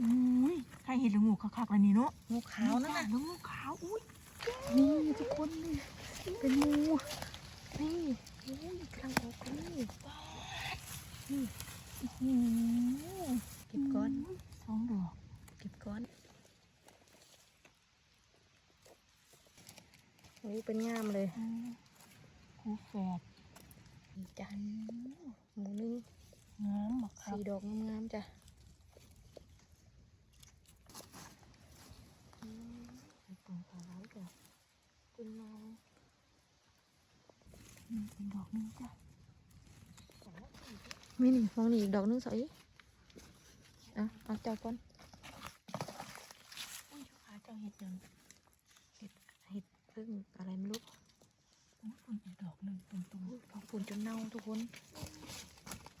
อุ้ยใครเห็นหรืองูคักๆแล้วนี่เนาะงูขาวนั่นจ้ะน่ะแล้วงูขาวอุ้ยนี่ทุกคนนี่เป็นงูนี่อุ้ยกำลังออกนี่นี่อื้อหือเก็บก้อนสองดอกเก็บก้อนโอ้ยเป็นงามเลยอืมคู่แฝดนี่จ้ะหมูนึงงามบักครับสี่ดอกงามๆจ้ะ เป็นตรงตาไว้จ้ะ เป็นเงาอืมเป็นดอกนึงจ้ะไม่นี่มองนี่อีกดอกนึงสอยอะเอาเจ้าก่อนอุ้ยขาเจ้าเห็ดยังเห็ดพึ่งอะไรไม่รู้อุ้ยฝุ่นอีกดอกหนึ่งตรงตรงอุ้ยพอฝุ่นจนเน่าทุกคน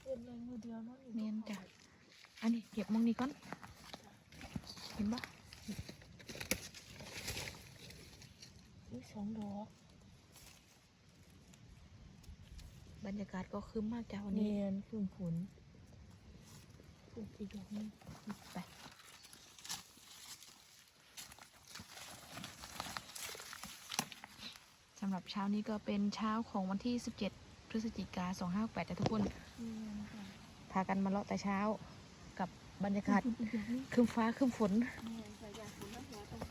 เอ็นเลยมือเดียวเนาะเนียนจ้ะอันนี้เก็บมองนี่ก่อน เห็นปะ อุ้ยสองดอก บรรยากาศก็คึ้มมากจ้ะวันนี้เนี้ยนฝุ่นฝนฝุ่นอีกดอกนึงไปสำหรับเช้านี้ก็เป็นเช้าของวันที่ 17 พฤศจิกา2568จ้ะทุกคน พากันมาเลาะแต่เช้ากับบรรยากาศครึ้มฟ้าครึ้มฝน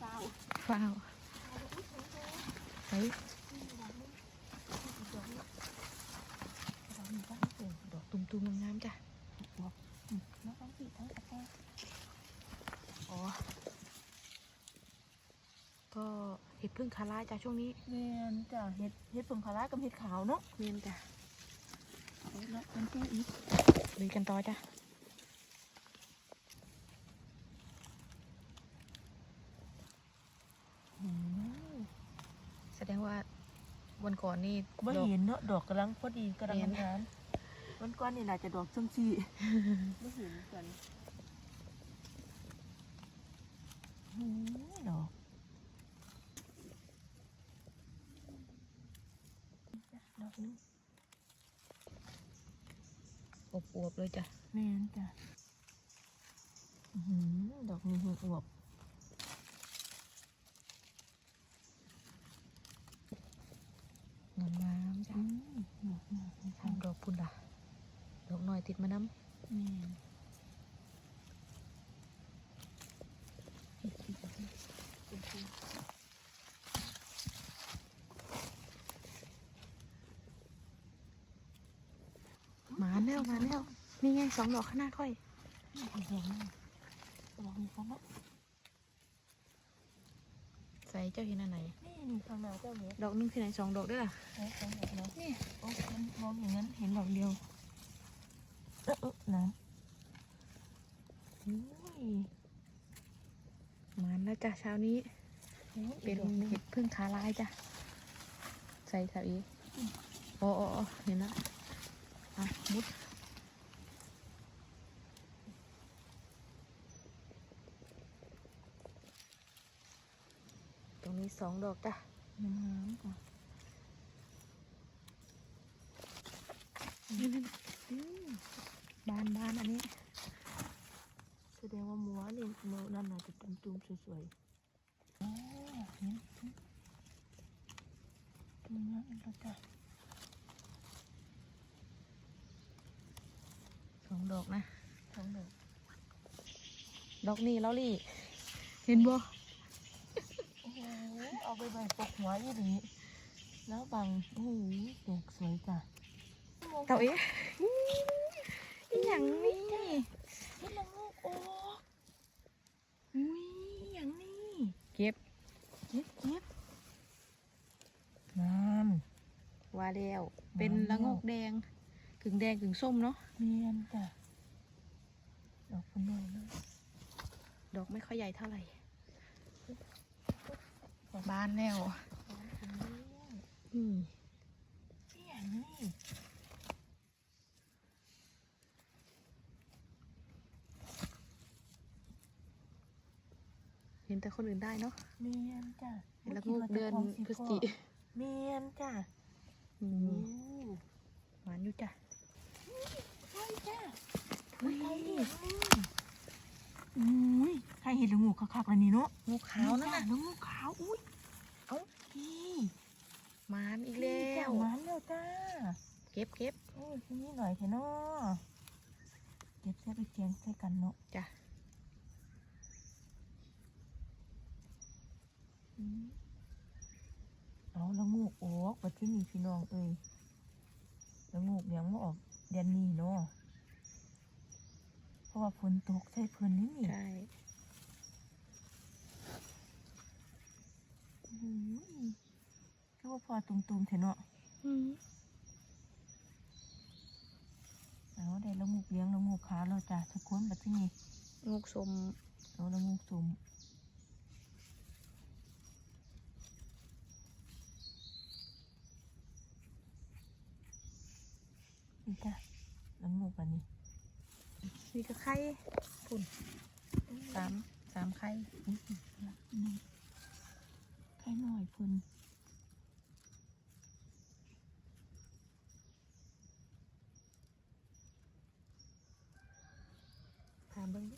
ฝ้าฟ้าว เฮ้ยอีกดอกหนึงดอกหนึงก็เปลี่ยนดอกตุ่มๆงามๆจ้ะดอกอืมแล้วทั้งสี่ทั้งกระแทกอ๋อ ก็เห็ดพึ่งคาร่าจ้ะช่วงนี้เนียนจ้ะเห็ดเห็ดผงคารากับเห็ดขาวเนาะเนียนจ้ะเอาละกันแก้อีกลุยกันต่อจ้ะ อืม แสดงว่าวัน ก่อนนี่บ่ดอก เห็นเนาะดอกกำลังพอดีกำลังเห็น งามๆวันก่อนนี่น่าจะดอกจังสี่ไม่เห็นกันอืมดอกจ้ะดอกนี้อวบๆเลยจ้ะแม่นจ้ะอื้อหือดอกนี้หัวอวบ งามงามๆจ้ะ ดอกนี้ทำดอกพุ่นล่ะ ดอกหน่อยติดมาน้แม่นำมาแล้วมาแล้วนี่ไงสองดอกข้างหน้าค่อยนี่อีกดอกนึงดอก เนาะใส่เจ้าเห็นอันไหนนี่นี่ข้างหน้าเจ้าเนี้ยดอกหนึงที่ไหนสองดอกเด้วยล่ะเอ้ยสองดอกเนาะนี่โอ้มันมองอย่างนั้นเห็นดอกเดียวเออเออนะอุ้ยมาแล้วจ้ะเช้านี้โอ้ยเป็นอีกดอกหนึ่งเห็ดพึ่งคาลายจ้ะ ใส่แถวอีโอ้โอ้โอ้เห็นแล้วอะมุด ตรงนี้ สองดอกจ้ะน้ำจ้ะนี่นี่อืมบานบานอันนี้ แสดงว่ามัวนี่มัวนั่นน่ะจะจุ่มๆสวยๆโอ้เห็นตรงนี้อีกแล้วจ้ะสองดอกนะสองดอกดอกนี้แล้วลี่ เห็นบ่โอ้โห เอาไปใบปกหัวยี่ดีแล้วบังโอ้โหแตกสวยจ้ะเต่าเอ๊ะอหย่างนี้นี่ละงูกออกอุ้ยอย่างนี้เก็บเก็บเก็บงามว่าแล้วเป็นว้าวละงอกแดงกึ่งแดงกึ่งส้มเนาะเมียนจ้ะดอกพะนอยเลยดอกไม่ค่อยใหญ่เท่าไหร่ บานแล้วนี่อย่างนี้เห็นแต่คนอื่นได้เนาะเมียนจ้ะเห็นละงอกเดือนพฤศจิเมียนจ้ะอืโอ้มหวานอยู่จ้ะใช่จ้ะอุ้ยไทยเดียนนี่อุ้ยรเห็นละงูคักๆแล้วนี่เนาะงูขาวนั่นจ้ะน่ะละงูขาวอุ้ยเอ้าพี่มานอีกนี่แล้จ้ะวมันแล้วจ้าเก็บเก็บโอ้ยทีนี้หน่อยเถอะเนาะเก็บใส่ไปเกียงใส่กันเนาะจ้ะอืมเอาละงูกออกบัดที่นี่พี่น้องเอ้ยละงูกยังไม่ออกเดือนนี้เนาะ เพราะว่าฝนตกใส่เพิ่นนี่นี่ใช่อืมก็ว่าพอตุ่มๆเถอะเนาะอืมเอาได้ละงูกเลี้ยงละงูกขาเราจ้ะทุกคนบัดที่นี่งูสมเอาละงูกสุ่มนี่จ้ะละงูกอันนี้ นี่ก็ไข่ปุ่นสามสามไข่อุ้ยละนี่ไข่หน่อยเพิ่น ถามเบิ่งดิ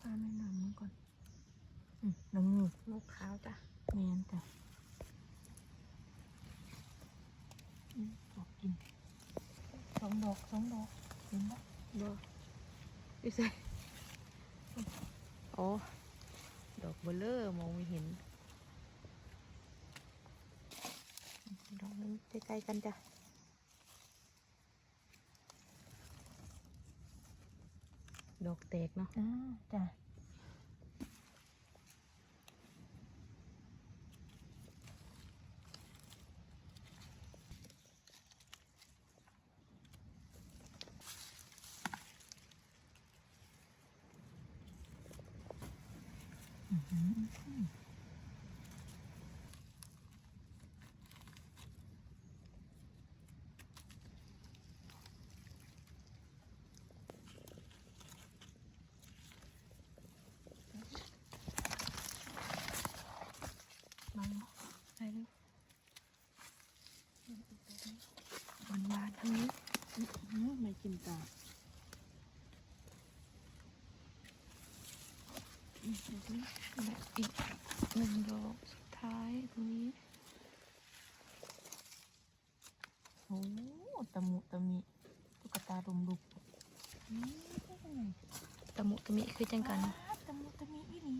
ปลาแม่น้ำมันก่อน อืมละงูกงูขาวจ้ะแมนจ้ะอืมดอกกินสองดอกสองดอกเห็นปะบ่ดิใส่อ๋อ ดอกเบลเลอร์มองไม่เห็น ดอกนึงใกล้ๆกันจ้ะดอกแตกเนาะอ่าจ้ะอื้อหือมาเนาะ ไปเลยหวานหวานๆทางนี้อื้อหือไม่กินตาอืมเดี๋ยวนี้และอีกหนึ่งดอกสุดท้ายตรงนี้โอ้ตะมุตะมิตุ๊กตาดมลุกอืมตะมุตะมิคือจังกันอ่าตะมุตะมิอีหลี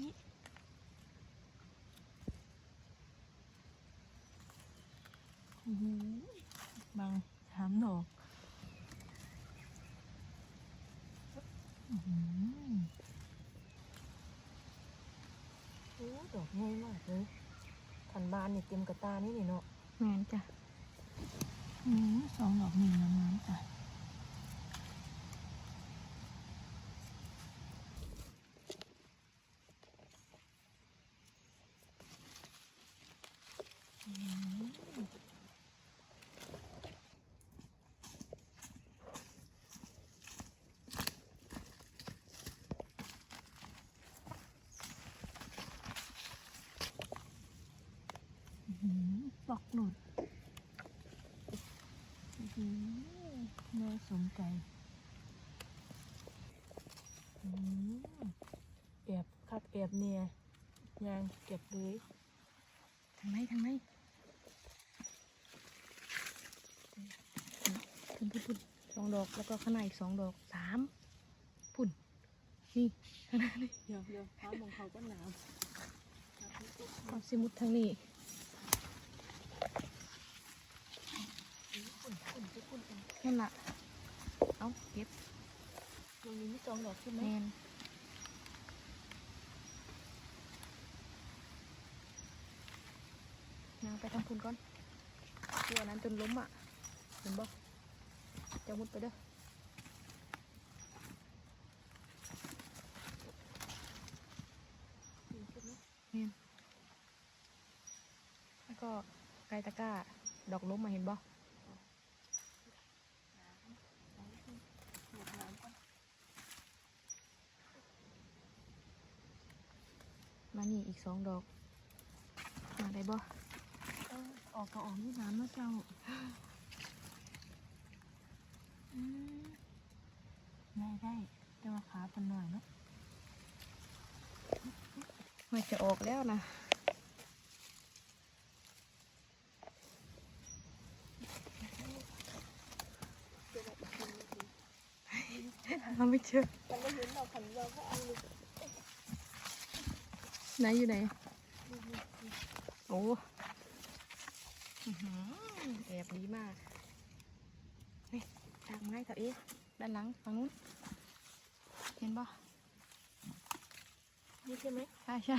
โอ้โหบางสามดอกอื้อหือโอ้ดอกให้มากเลยขันบานนี่เต็มกระตานี่นี่เนาะแมนจ้ะอืมสองดอกนี่งามนจ้ะ อปลอกหลุดอื้อหือน่าสนใจอืมแอบคักแอบเนี่ยยางเก็บเลยทางไหนทางไหนพุ่นพุ่นพุ่นสองดอกแล้วก็ข้างในอีกสองดอกสามพุ่น นี่ข้างหน้านี่เดี๋ยวเดี๋ยวเท้ามองเขาก็หนาวเอาสิมุดทางนี้ นปุ่นจะปุ่นเองนั่นล่ะ เอาเก็บตรงนี้มีสองดอกใช่ไหมแมนนางไปทางพุ่นก่อนตัวนั้นจนล้มอะ เห็นบ่จะมุดไปเด้อนี่ใช่ไหมแล้วก็ไกลตะกร้า ดอกล้มมาเห็นบ่ หมดน้ำก่อน มา นี่อีกสองดอก มาได้บ่ออกก็ออกที่น้ำนะเจ้าอืมได้ได้แต่ว่าขาเป็นหน่อยเนาะมันจะออกแล้วนะเราไม่เจอมันไม่เห็นเราขันเราก็เอาเลย ไหนอยู่ไหน โอ้อื้อหือแอบดีมากเฮ้ยทางไม้เถอะเอ๊ะด้านหลังฝั่งนู้น เห็นปะนี่ใช่ไหมใช่ใช่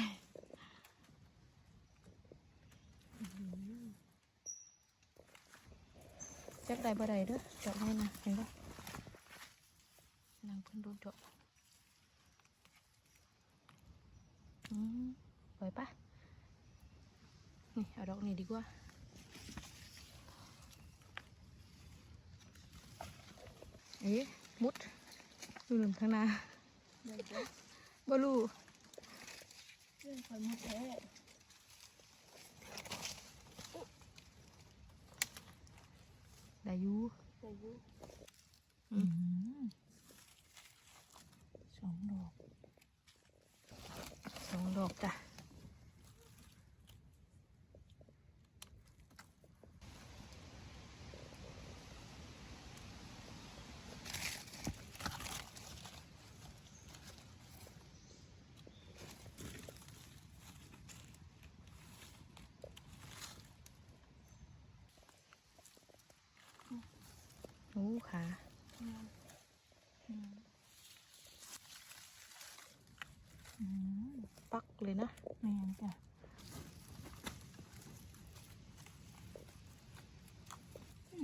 จักได้บ่ได้เด้อเจาะให้นะเห็นปะนางเพิ่นโดนเจาะอืม ปล่อยปะนี่เอาดอกนี้ดีกว่าเอ๊ะมุดดูหนึ่งข้างหน้าเดี๋ยวเดี๋ยวบลูเรื่องความมือแท้ได้อยูแต่ยุอืม สองดอก สองดอกจ้ะโอ้ขา อืมอืมอืม ปัก เลยนะแม่นจ้ะ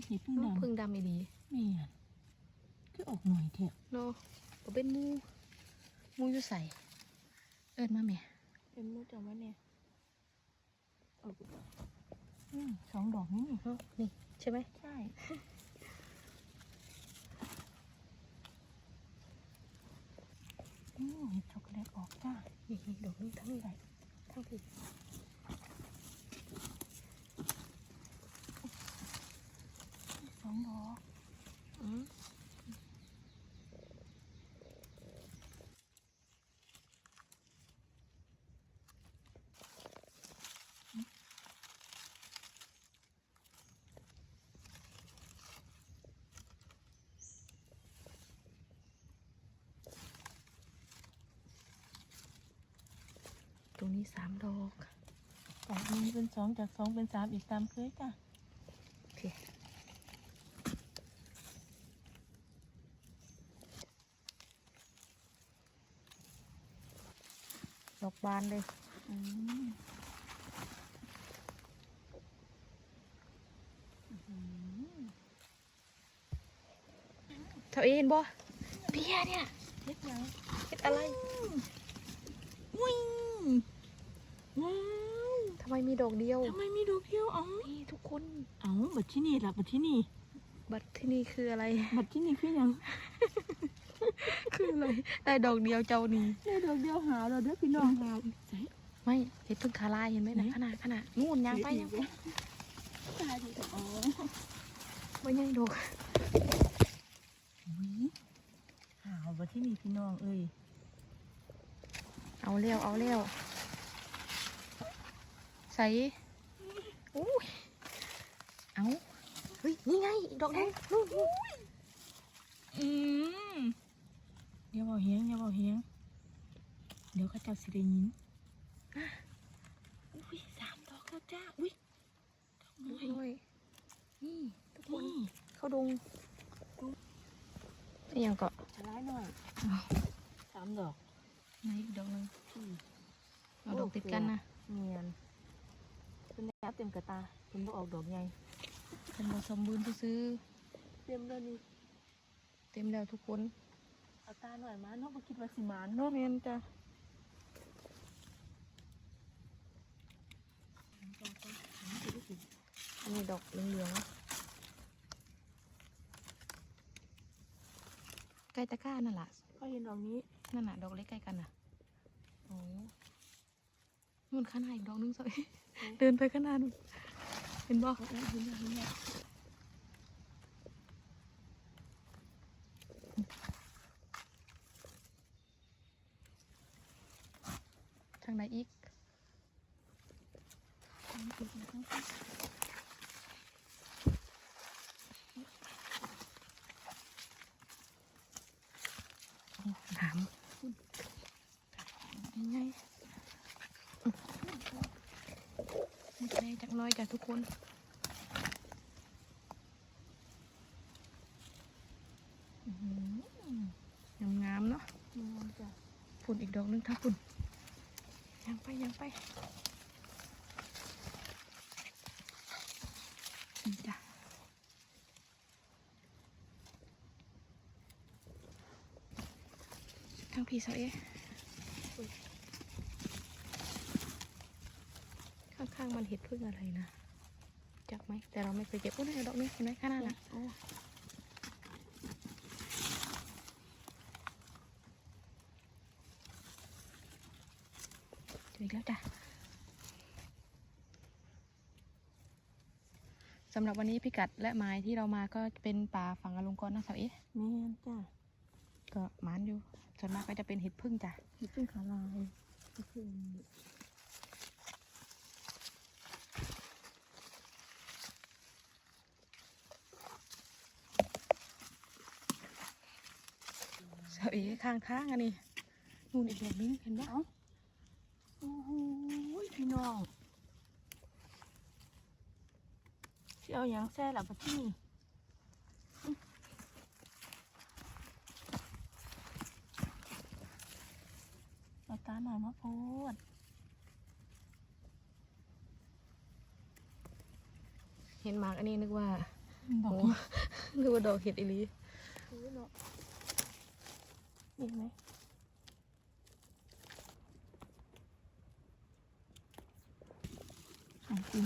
สีพึ่งดำพึ่งดำอีดีแม่นคือออกหน่อยเถอะโนบ่เป็นหมูหมูอยู่ใส่เอิญมาแม่เป็นมือจังวะเนี่ยเอาไปก่อนอืมสองดอกนี่นี่เอ้านี่ใช่ไหมใช่ อืมเห็ดช็อกโกแลตออกจ้านี่นี่ดอกนี้ทั้งใหญ่ทั้งผิดสองดอกอืม นี้สามดอกจากหนึ่งเป็นสองจากสองเป็นสามอีกตามเคยจ้ะโอเคดอกบานเลยอืมอื้อหือเธอเห็นบ่เบียร์เนี่ยเฮ็ดยังเห็ดอะไรวิ่ง ว้าวทำไมมีดอกเดียว ทำไมมีดอกเดียวเอ้านี่ทุกคน เอ้าบัดที่นี่ล่ะบัดที่นี่ บัตรที่นี่คืออะไร บัดที่นี่คือยัง คืออะไรได้ดอกเดียวเจ้านี่ได้ดอกเดียวหาเราเด้อพี่น้องหาใส่ไม่เห็ดพึ่งคาลายเห็นไหมไหนนะขนาดขนาดนู่นยางไปยางไปตายดีแต่อ๋อไม่ยังดอกอุ๊ยหาวบัดที่นี่พี่น้องเอ้ยเอาเร็วเอาเร็ว ใส่อุ้ยเอาเฮ้ยนี่ไงอีกดอกหนึงนู่นนู่นอืมอย่าบอกเฮียงอย่าบอกเฮียงเดี๋ยวเขาเจ้าสิได้ยินอุ้ยสามดอกแล้วจ้าอุ้ยดอกโอ้ไม้ยนี่ทุกคนนี่เข้าดงนี่ยังเกาะจะร้ายหน่อยสามดอกไหนอีกดอกหนึงอืมเอาดอกติดกันนะเนียน เป็นแนบเต็มกระตาเป็นบ่ออกดอกใหญ่เป็นบสมบูรณ์ซื้อเต็มแล้วนี่ๆเต็มแล้วทุกคนเอาตาหน่อยมาเนาะบ่คิดว่าสิหมานเนาะเมนจ้ะอันนี้ดอกเหลืองๆใกล้ตะกร้านั่นแหละก็เห็นดอกนี้นั่นน่ะดอกเล็กใกล้กันน่ะโอ้ มันข้างหน้าอีกดอกนึงสอยเดินไปข้างหน้านู่นเห็นบ่โอ้ยเห็นแล้วเห็นแล้วทางไหนอีก ถามยังไงมุดแน่จั กหน้อยจ้ะทุกคนอื้อหืองามๆเนาะงามจ้ะฝุ่นอีกดอกหนึงทั้งฝุ่นยังไปยังไปนี่จ้ะทั้งพี่สาวเอ๊ะข้างๆมันเห็ดพึ่งอะไรนะจักไหมแต่เราไม่เคยเก็บโอ้ยดอกนี้เห็นไหมข้างหน้าน่ะโอ้เจออีกแล้วจ้ะสำหรับวันนี้พิกัดและไม้ที่เรามาก็เป็นป่าฝั่งอลงกรณ์นะสาวเอ๊ะแม่นจ้ะก็หมานอยู่ส่วนมากก็จะเป็นเห็ดพึ่งจ้ะเห็ดพึ่งขาลายก็คือสา เอ๋ข้างทางอันนี้นู่นอีกดอกนึงเห็นปะโอ้โหพี่น้องสิเอาหยังแซ่ล่ะบัดที่นี่อื้อเอาตาหน่อยมาโพดเห็นหมากอันนี้นึกว่าดอกโอ้นึกว่าดอกเห็ดอีหลีนี้เนาะ นี่ไหมสองจริง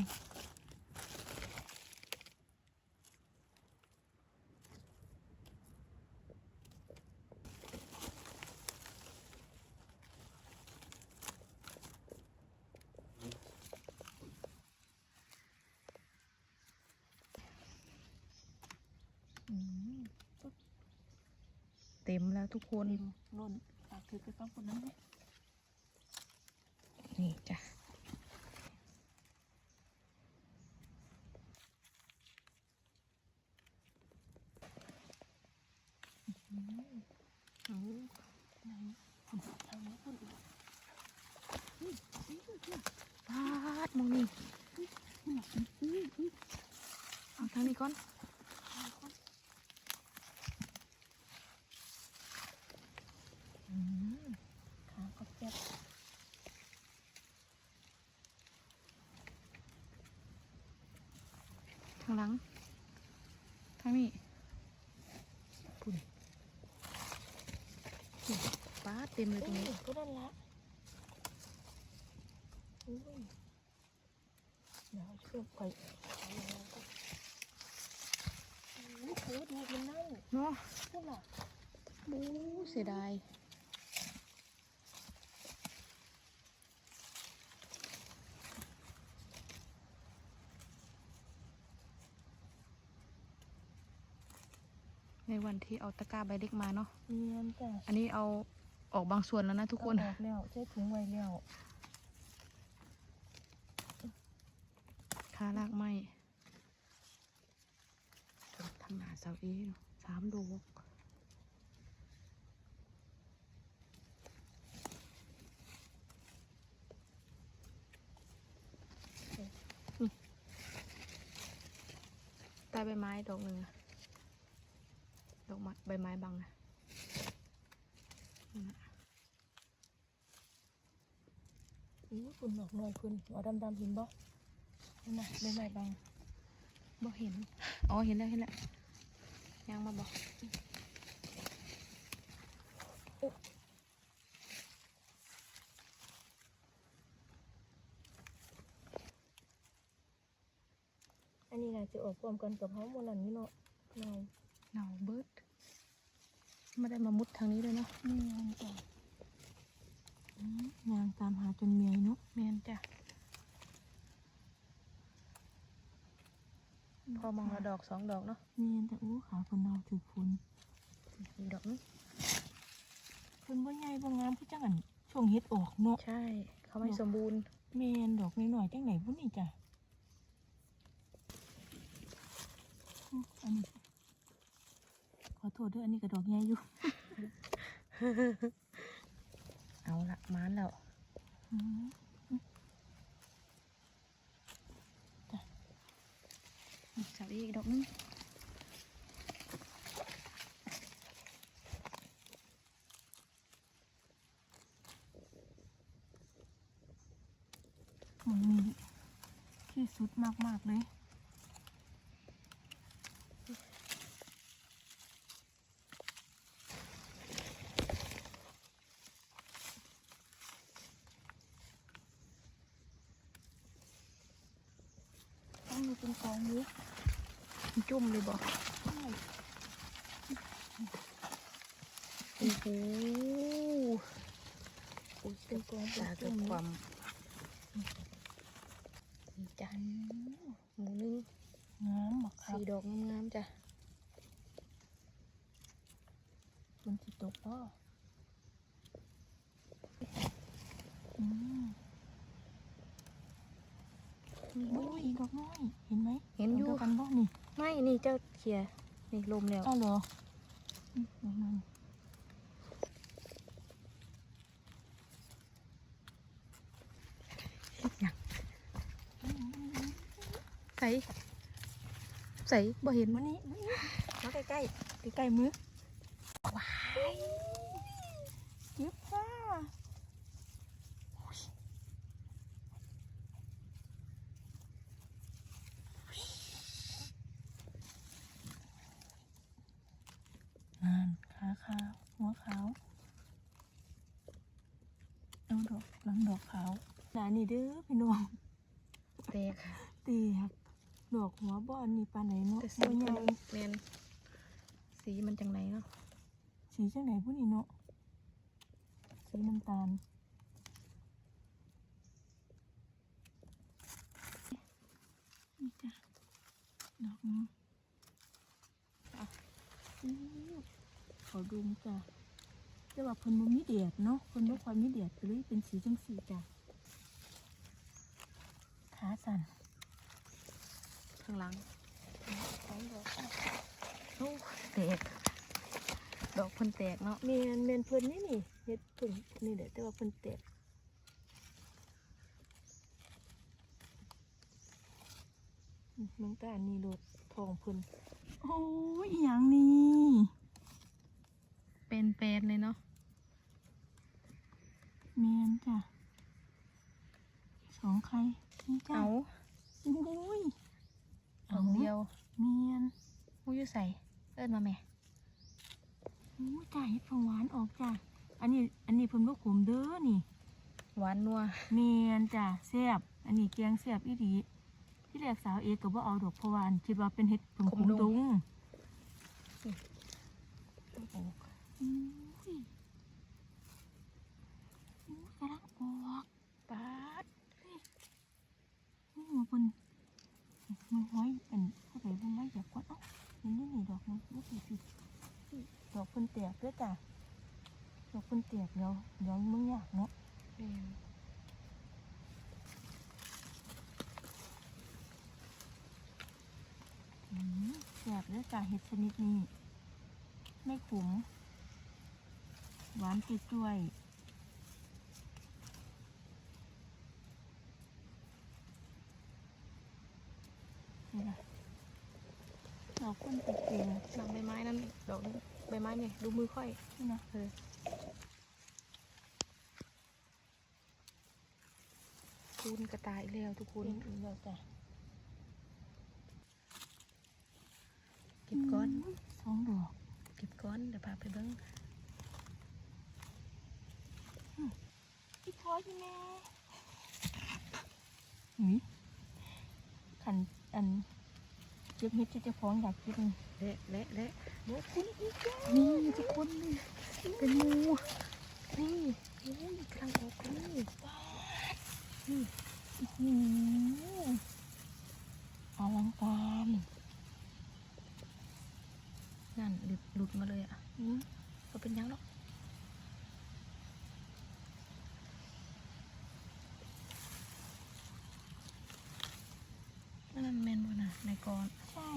อืม เต็มแล้วทุกคนเต็มล้นฝากถือไปฟังคนนั้นไหมนี่จ้ะ เอาไหนผมทำแล้วคนอีก ปาดมองนี่ อืมอืมอืม เอาทางนี้ก่อน อืมขาก็แซ่บ ทางหลังทางนี้ปุ่นนี่ปาดเต็มเลยตรงนี้อุ้ยก็นั่นละอุ้ยเดี๋ยวเชื่อมไปเอาอย่างนั้นก็อุ้ยโคตรดีมันเน่าเนาะพูดล่ะบูเสียดาย วันที่เอาตะกร้าใบเล็กมาเนาะเนียนจ้ะอันนี้เอาออกบางส่วนแล้วนะทุกคนเอาออกแล้วใช้ถุงไว้แล้วคาลากไหมทางหนาเสาเอเนาะสามโดกนี่ใต้ใบไม้ดอกหนึ่งอะดอกไม้ ใบไม้บังนะนั่นน่ะอู้คุณดอกหน่อยคุณหัวดำๆเห็นบ่นั่นน่ะไม่ไม่บางบ่เห็น อ๋อ เห็นแล้ว เห็นแล้ว ยังมาบอกอันนี้น่าจะออกพร้อมกันกับห้องมันนั่นนี่เนาะนายเนาเบิด ไม่ได้มามุดทางนี้เลยเนาะนี่ยางจ้ะอืมยางตามหาจนเมียเนาะแมนจ้ะพอมองละดอกสองดอกเนาะเมียนแต่อู้ขาคนเอาถือฝนอีกดอกนึงเพิ่นบ่ใหญ่บ่งามคือจังอันช่วงเฮ็ดออกเนาะใช่ เขาไม่สมบูรณ์เมียนดอกน้อยๆจังไหนพุ่นนี่จ้ะอืมอันนี้ข อโทษด้วยอันนี้ก็ดอกใหญ่อยู่ เอาละมานแล้วอืมจับอีกดอกนึงหมันนี้ที่สุดมาก ๆ เลย ต้องมีเป็นก องเยอะจุ่มเลยบอกใช่โอ้โหอุ้ยเป็นกองตาเกิดความนี่จ้ะหมูนึงงามบักครับสี่ดอกงามๆจ้ะ มันสิตกป่ออืมโอ้ยอีกดอกน้อย เห็นไหม เห็นอยู่ ดกกันบ่นี่ ไม่นี่ เจ้าเขียนี่ลมแล้วอ้าวเหรออืมดอกน้อยอย่างอืมอืมอืมใส่ใส่บ่เห็นมานี่มานี่มาใกล้ใกล้ใกล้ใกล้ๆมือว้ายเก็บค่ะอุ๊ยงานขาขาวหัวขาวเอาดอกหลังดอกขาวหนานี่เด้อพี่น้อง แตก เตียกดอกหัวบอนนี่ปานไหนเนาะ แต่สี บ่ให มั ญ่ นแมนสีมันจังไหนเนาะ สี จังไหนผู้นี่เนาะสีน้ำตาลนี่จ้ะดอกนี้อะขอดูจ้ะแต่ว่าเพิ่นบ่มีแดดเนาะเพิ่นบ่ค่อยมีแดดก็เลยเป็นสีจังสีจ้ะขาสั่นข้างหลังสองดอกอะโอ้แตก ดอกเพิ่นแตกเนาะเมนเมนเพิ่นนี่นี่เฮ็ดเพิ่นนี่แหละแต่ว่าเพิ่นแตกอืมน้องตาลนี่โลดทองเพิ่นโอ้ยอหย่างนี้เป็นแปนเลยเนาะเมนจ้ะสองใครนี่จ้ะเอาโอ้ยดอกเดียวเมนมูอยู่ใส่เอิ้นมาแม่ โอ้ยจ้าเฮ็ดของหวานออกจ้ะอันนี้อันนี้เพิ่นบ่ขมเด้อนี่หวานนัวเมียนจ้ะแซ่บอันนี้แกงแซ่บอีดีที่แรกสาวเอกก็บ่เอาดอกเพราะว่าอันคิดว่าเป็นเห็ดผงขมดงอุ้ยอุ้ยกำลังออกปาดเฮ้ยนี่มันเป็นมันห้อยเป็นผู้ใดบ่ไม่อยากกดเอ้าเห็นนี่นี่ดอกนึงนี่สิสิ ดอกเพิ่นแตกด้อจ้ะดอกเพิ่นแตกเดี๋ยวเดี๋ยวมึงอยากเนาะแม่นอืมแซ่บด้อจ้ะเห็ดชนิดนี้ ไม่ขมหวานจุ้ยๆนี่นะเราคนติดเองหลังใบไม้นั่นดอกนึง ใบไม้เนี่ยดูมือค่อยนี่นะเออคูณกระต่ายแล้วทุกคคุนณอีกแล้วจ้ะเก็บก้อนมสองดอกเก็บก้อนเดี๋ยวพาไปเบิ้งพี่พออยู่แม่หุยขันอัน เก็บเห็ดที่เจ้าของอยากกินเละเละเละโละคุณอีกนี่ทุกคนนี่เป็นงูนี่โอ้ยกำลังออกนี่นี่อลังการนั่นหลุดมาเลยอะก็เป็นยังหรอก น ใช่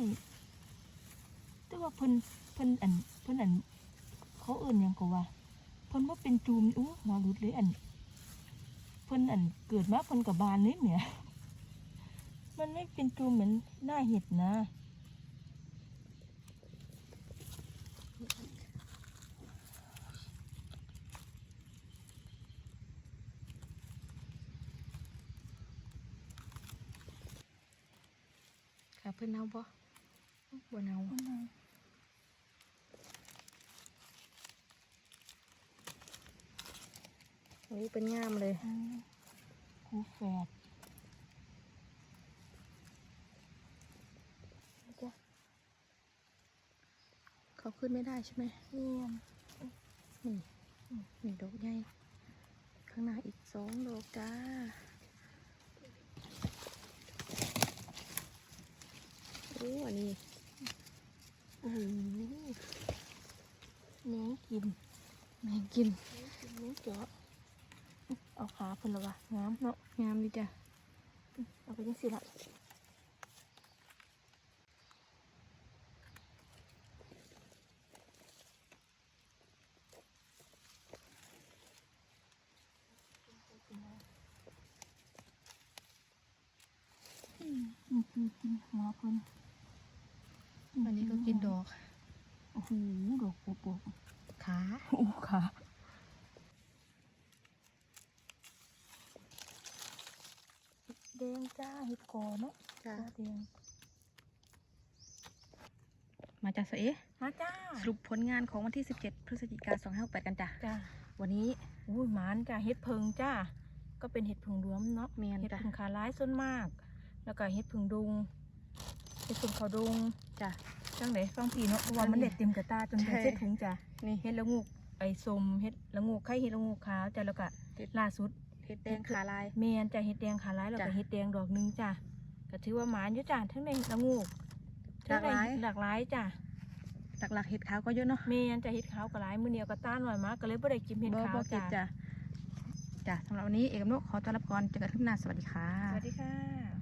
แต่ว่าเพิ่นเพิ่นอันเพิ่นอัน เขาเอิ่นหยังก็ว่าเพิ่นว่าเป็นจูมอู้หัวรุดเลยอัน เพิ่นอันเกิดมาเพิ่นกับบานเลยเนี่ย มันไม่เป็นจูมเหมือนหน้าเห็ดนะ ค่ะเพื่อนเนาบ่บ่เนาโอ้ยเป็นงามเลยอืมครูแฝดจ้ะเขาขึ้นไม่ได้ใช่ไหมเนียนนี่นี่ดอกใหญ่ข้างหน้าอีกสองดอกจ้า อ้อันนี้โอ้โหเนี้ยกิน แมงกินเนี้ยเจาะเอาขาเพิ่นละวะงามเนาะงามดีจ้ะเอาไปยังสิละอืมนี่คือกินหัวเพิ่น อันนี้ก็กินด อกโอ้โหดอกโปโปะขาโอ้ค่ะแดงจ้าเห็ดกอเนาะจ้าแดงมาจากสะเอะมาจ้าสรุปผลงานของวันที่ 17 พฤศจิกายน2568กันจ้ะจ้าวันนี้อุ้ยหมานจ้าเห็ดเพิงจ้าก็เป็นเห็ดเพิงรวมเนาะเมียนเห็ดจ้ะเพิงขาร้ายส่วนมาก แล้วก็เห็ดเพิงดุงเห็ดเพิงเขาดุงจ้ะ จังไหนฟังปีเนาะเพราะว่าอันนี้มันเด็ดเต็มกระตาจนเป็นใช่เส้นถุงจ้ะนี่เห็ดละงูกไอสมเห็ดละงูกไข่เห็ดละงูกขาวจ้ะแล้วก็เห็ดล่าสุดเห็ดแดงขาลายเมนจ้ะเห็ดแดงขาร้ายแล้วก็จ้ะเห็ดแดงดอกหนึงจ้ะก็ถือว่าหมานอยู่จ้ะทั้งในละงูกหลากหลายหลากหลายจ้ะหลักๆเห็ดขาวก็เยอะเนาะเมนจ้ะเห็ดขาวก็หลายมือเดียวก็ต้านหน่อยมากก็เลยบ่ได้กินเห็ดบ่ขาวบ่เก็บจ้ะจ้ะจ้ะสำหรับวันนี้เอกกับนุขอต้อนรับก่อนเจอกันคลิปหน้าสวัสดีค่ะสวัสดีค่ะ